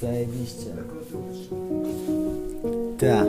Zajebiście. Tak.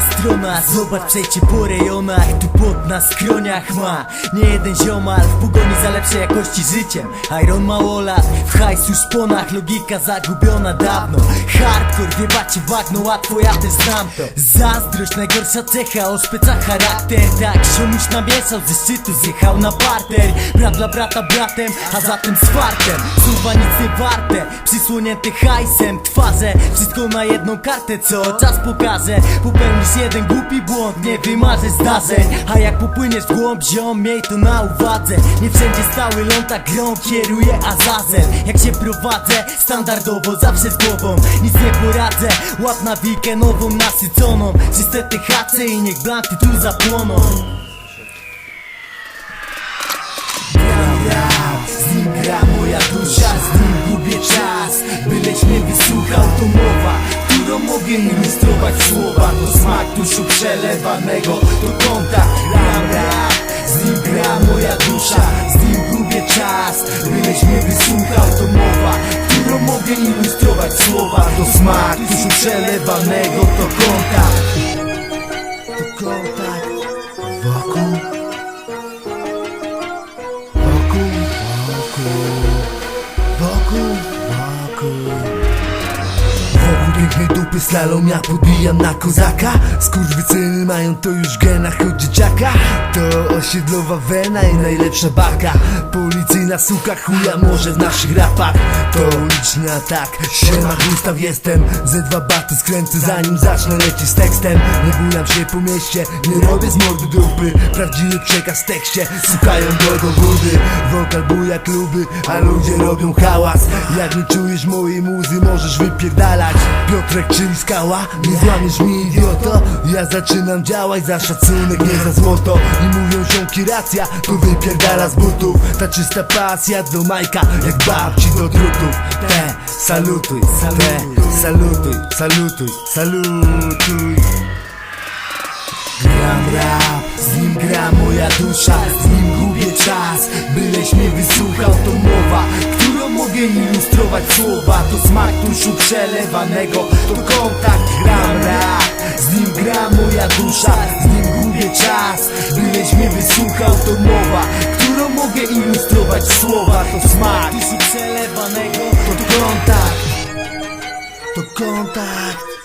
Strona, zobacz przejście po rejonach Tu pot na skroniach ma. Nie jeden ziomal. W pogoni za lepszej jakości życiem. Iron ma lat, w hajsu szponach. Logika zagubiona dawno. Hardcore, wiebacie bagno, łatwo ja też znam to. Zazdrość, najgorsza cecha, oszpeca charakter. Tak, siomuś namieszał, ze szczytu zjechał na parter. Brat dla brata bratem, a zatem z fartem. Słowa nic nie warte, przysłonięte hajsem. Twarze, wszystko na jedną kartę, co czas pokaże. Popełnisz jeden głupi błąd, nie wymarzysz zdarzeń. A jak popłyniesz w głąb ziom, miej to na uwadze. Nie wszędzie stały ląta grą, kieruje Azazel. Jak się prowadzę, standardowo zawsze z głową. Nic nie poradzę, łap na wikę nową nasyconą. Czyste te hace i niech blanty tu zapłoną. Z nim gra moja dusza, z gubię czas. Byleś mnie wysłuchał, to mowa, którą mogę ilustrować słowa To smak tuszu przelewanego, kontakt Gram rap, z nim gra moja dusza, z nim gubię czas. Byleś mnie wysłuchał, to mowa, którą mogę ilustrować słowa. To smak tuszu przelewanego, to kontakt To kontakt wokół Wokół, wokół, wokół, wokół Wokół. Pięknej dupy slalom ja podbijam na kozaka Skurwysyny mają to już genach od dzieciaka. To osiedlowa wena i najlepsza baka. Policyjna suka chuja może w naszych rapach. To uliczny atak Siema Gustaw jestem. Ze dwa baty skręcę zanim zacznę lecieć z tekstem. Nie bujam się po mieście Nie robię z mordy dupy. Prawdziwy przekaz w tekście Sukają drogą góry Wokal buja kluby A ludzie robią hałas. Jak nie czujesz mojej muzy możesz wypierdalać. Piotrek czyli skała Nie złamiesz mi idioto. Ja zaczynam działać za szacunek nie za złoto. I mówią ziomki racja To wypierdala z butów. Ta czysta pasja do Majka Jak babci do drutów. Te salutuj, te salutuj, salutuj, salutuj. Gram rap, ilustrować słowa To smak tuszu przelewanego To kontakt, gram rap. Z nim gra moja dusza, z nim gubię czas. Byleś mnie wysłuchał, to mowa Którą mogę ilustrować słowa To smak tuszu przelewanego To kontakt. To kontakt